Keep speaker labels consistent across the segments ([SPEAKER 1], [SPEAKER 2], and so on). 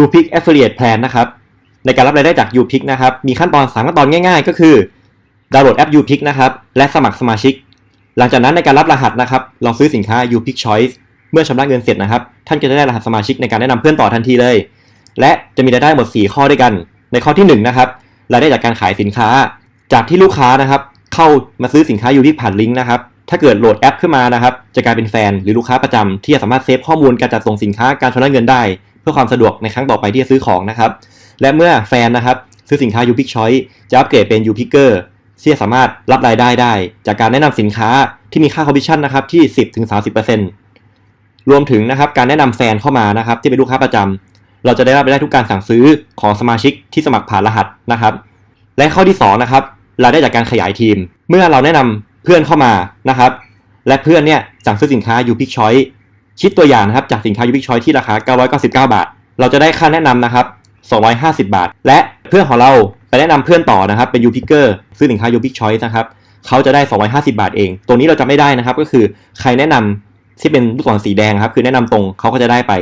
[SPEAKER 1] UPick Affiliate Plan นะครับในการรับรายได้จาก UPick นะครับมีขั้นตอน3ขั้นตอนง่าย ๆ ก็คือดาวน์โหลดแอป UPick นะครับและสมัครสมาชิก หลังจากนั้นในการรับรหัสนะครับเราซื้อสินค้า UPick Choice เมื่อชำระเงินเสร็จนะครับ ท่านก็จะได้รหัสสมาชิกในการแนะนำเพื่อนต่อทันทีเลย และจะมีรายได้หมด 4 ข้อด้วยกัน ในข้อที่1นะครับรายได้จากการขายสินค้า จากที่ลูกค้านะครับเข้ามาซื้อสินค้า UPick ผ่านลิงก์นะครับถ้าเกิดโหลดแอปขึ้นมานะครับ จะกลายเป็นแฟนหรือลูกค้าประจำที่จะสามารถเซฟข้อมูลการจัดส่งสินค้าการชำระเงินได้ พื่อความสะดวกในครั้งต่อไปที่จะซื้อของนะครับ และเมื่อแฟนนะครับซื้อสินค้า UPick Choice จะอัปเกรดเป็น UPicker ที่สามารถรับรายได้ได้ จากการแนะนำสินค้าที่มีค่าคอมมิชชั่นนะครับที่ 10-30%รวมถึงนะครับการแนะนำแฟนเข้ามานะครับที่เป็นลูกค้าประจำเราจะได้รับรายได้ทุกการสั่งซื้อของสมาชิกที่สมัครผ่านรหัสนะครับ และข้อที่2นะครับรายได้จากการขยายทีม เมื่อเราแนะนำเพื่อนเข้ามานะครับ และเพื่อนเนี่ยสั่งซื้อสินค้า UPick Choice คิดตัวอย่างนะครับจากสินค้า UPick Choice ที่ราคา 999 บาท เราจะได้ค่าแนะนำนะครับ 250 บาท และเพื่อนของเราไปแนะนำเพื่อนต่อนะครับเป็น UPicker ซื้อสินค้า UPick Choice นะครับเขาจะได้ 250 บาทเอง ตรงนี้เราจะไม่ได้นะครับ ก็คือใครแนะนำที่เป็นลูกศรสีแดงครับคือแนะนำตรงเขาก็จะได้ไป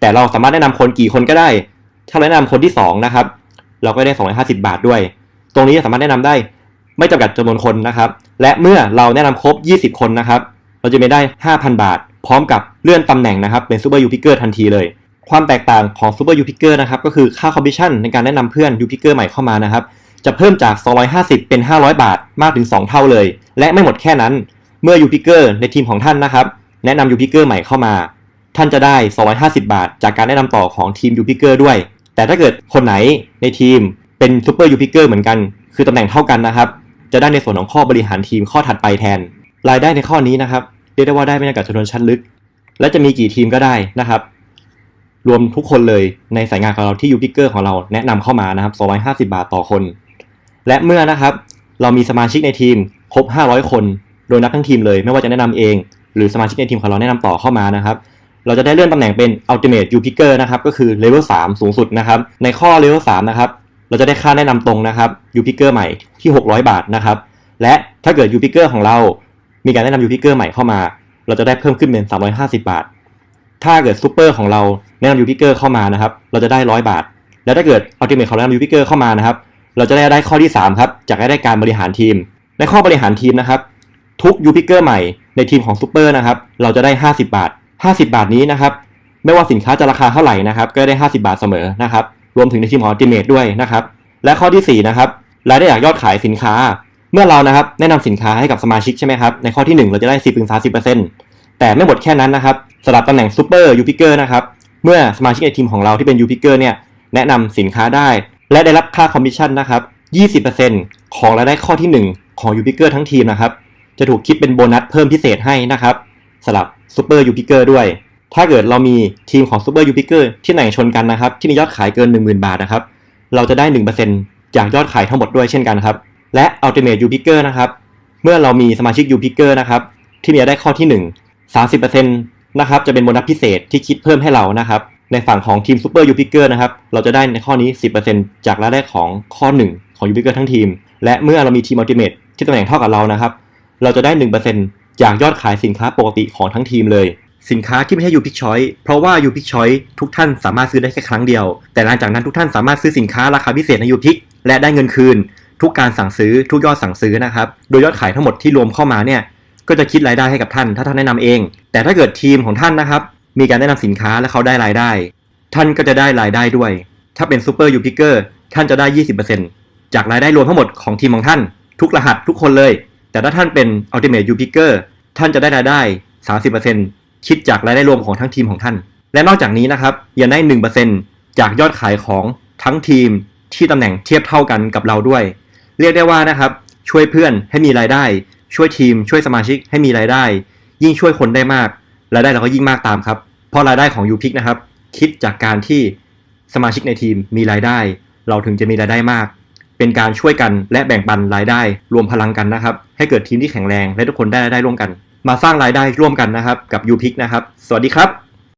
[SPEAKER 1] แต่เราสามารถแนะนำคนกี่คนก็ได้ ถ้าแนะนำคนที่สองนะครับเราก็ได้ 250 บาทด้วย ตรงนี้สามารถแนะนำได้ไม่จำกัดจำนวนคนนะครับ และเมื่อเราแนะนำครบ 20 คนนะครับ เราจะไม่ได้ 5,000 บาท พร้อมกับเลื่อนตำแหน่งนะครับเป็นซูเปอร์ยูพิเกอร์ทันทีเลย ความแตกต่างของซูเปอร์ยูพิเกอร์นะครับก็คือค่าคอมมิชชั่นในการแนะนำเพื่อนยูพิเกอร์ใหม่เข้ามานะครับจะเพิ่มจาก 250 เป็น 500 บาทมากถึง 2 เท่าเลย และไม่หมดแค่นั้น เมื่อยูพิเกอร์ในทีมของท่านนะครับแนะนำยูพิเกอร์ใหม่เข้ามา ท่านจะได้ 250 บาท จากการแนะนำต่อของทีมยูพิเกอร์ด้วย แต่ถ้าเกิดคนไหนในทีมเป็นซูเปอร์ยูพิเกอร์เหมือนกัน คือตำแหน่งเท่ากันนะครับ จะได้ในส่วนของข้อบริหารทีมข้อถัดไปแทน รายได้ในข้อนี้นะครับ เรียกได้ว่าได้ไม่จำกัดจำนวนชั้นลึก และจะมีกี่ทีมก็ได้นะครับ รวมทุกคนเลยในสายงานของเราที่ยูพิเกอร์ของเราแนะนำเข้ามานะครับ 250 บาทต่อคน และเมื่อนะครับ เรามีสมาชิกในทีมครบ 500 คน โดยนับทั้งทีมเลยไม่ว่าจะแนะนำเอง หรือสมาชิกในทีมของเราแนะนำต่อเข้ามานะครับเราจะได้เลื่อนตำแหน่งเป็น Ultimate U Picker นะครับ ก็คือ Level 3สูงสุดนะครับ ในข้อ Level 3นะครับ เราจะได้ค่าแนะนำตรงนะครับ U Picker ใหม่ที่ 600 บาทนะครับ และถ้าเกิด U Picker ของเรา มีการแนะนำ U Picker ใหม่เข้ามา เราจะได้เพิ่มขึ้นเป็น 350 บาท ถ้าเกิดซูเปอร์ของเราแนะนำ U Picker เข้ามานะครับ เราจะได้ 100 บาท และถ้าเกิด Ultimate ของเราแนะนำ U Picker เข้ามานะครับ เราจะได้ได้ข้อที่ 3 ครับ จากได้การบริหารทีม ในข้อบริหารทีมนะครับ ทุก U Picker ใหม่ในทีมของซูเปอร์นะครับ เราจะได้ 50 บาท 50 บาทนี้นะครับ ไม่ว่าสินค้าจะราคาเท่าไหร่นะครับ ก็ได้ 50 บาทเสมอนะครับ รวมถึงในทีมของ Ultimate ด้วยนะครับ และข้อที่4นะครับ รายได้จากยอดขายสินค้า เมื่อเรานะครับแนะนำสินค้าให้กับสมาชิกใช่ไหมครับในข้อที่ 1 เราจะได้10-30%แต่ไม่หมดแค่นั้นนะครับสำหรับตำแหน่งซูเปอร์ยูพิเกอร์นะครับเมื่อสมาชิกในทีมของเราที่เป็นยูพิเกอร์เนี่ยแนะนำสินค้าได้ และได้รับค่าคอมมิชชั่นนะครับ20%ของรายได้ข้อที่ 1 ของยูพิเกอร์ทั้งทีมนะครับจะถูกคิดเป็นโบนัสเพิ่มพิเศษให้นะครับสำหรับซูเปอร์ยูพิเกอร์ด้วย ถ้าเกิดเรามีทีมของซูเปอร์ยูพิเกอร์ที่ไหนชนกันนะครับที่มียอดขายเกิน 10,000 บาทนะครับเราจะได้ 1%จากยอดขายทั้งหมดด้วยเช่นกันครับ และ Ultimate U Picker นะครับ เมื่อเรามีสมาชิก U Picker นะครับ ที่มีได้ข้อที่ 1 30%นะครับ จะเป็นโบนัสพิเศษที่คิดเพิ่มให้เรานะครับ ในฝั่งของทีม Super U Picker นะครับ เราจะได้ในข้อนี้ 10%จากรายได้ของข้อ 1 ของ U Picker ทั้งทีม และเมื่อเรามีทีม Ultimate ที่ตำแหน่งเท่ากับเรานะครับ เราจะได้ 1%จากยอดขายสินค้าปกติของทั้งทีมเลยสินค้าที่ไม่ใช่ UPick Choice เพราะว่า UPick Choice ทุกท่านสามารถซื้อได้แค่ครั้งเดียว แต่หลังจากนั้นทุกท่านสามารถซื้อสินค้าราคาพิเศษใน UPick และได้เงินคืน ทุกการสั่งซื้อทุกยอดสั่งซื้อนะครับ โดยยอดขายทั้งหมดที่รวมเข้ามาเนี่ยก็จะคิดรายได้ให้กับท่าน ถ้าท่านแนะนำเอง แต่ถ้าเกิดทีมของท่านนะครับ มีการแนะนำสินค้าและเขาได้รายได้ ท่านก็จะได้รายได้ด้วย ถ้าเป็น Super U Picker ท่านจะได้ 20%จากรายได้รวมทั้งหมดของทีมของท่าน ทุกรหัสทุกคนเลย แต่ถ้าท่านเป็น Ultimate U Picker ท่านจะได้รายได้ 30%คิดจากรายได้รวมของทั้งทีมของท่าน และนอกจากนี้นะครับยังได้ 1%จากยอดขายของทั้งทีมที่ตำแหน่งเทียบเท่ากันกับเราด้วย เรียกได้ว่านะครับ ช่วยเพื่อนให้มีรายได้ ช่วยทีม ช่วยสมาชิกให้มีรายได้ ยิ่งช่วยคนได้มาก รายได้เราก็ยิ่งมากตามครับ เพราะรายได้ของ u p i c นะครับ คิดจากการที่สมาชิกในทีมมีรายได้ เราถึงจะมีรายได้มาก เป็นการช่วยกันและแบ่งปันรายได้ รวมพลังกันนะครับ ให้เกิดทีมที่แข็งแรงและทุกคนได้รายได้ร่วมกัน มาสร้างรายได้ร่วมกันนะครับ กับ u p i c นะครับ สวัสดีครับ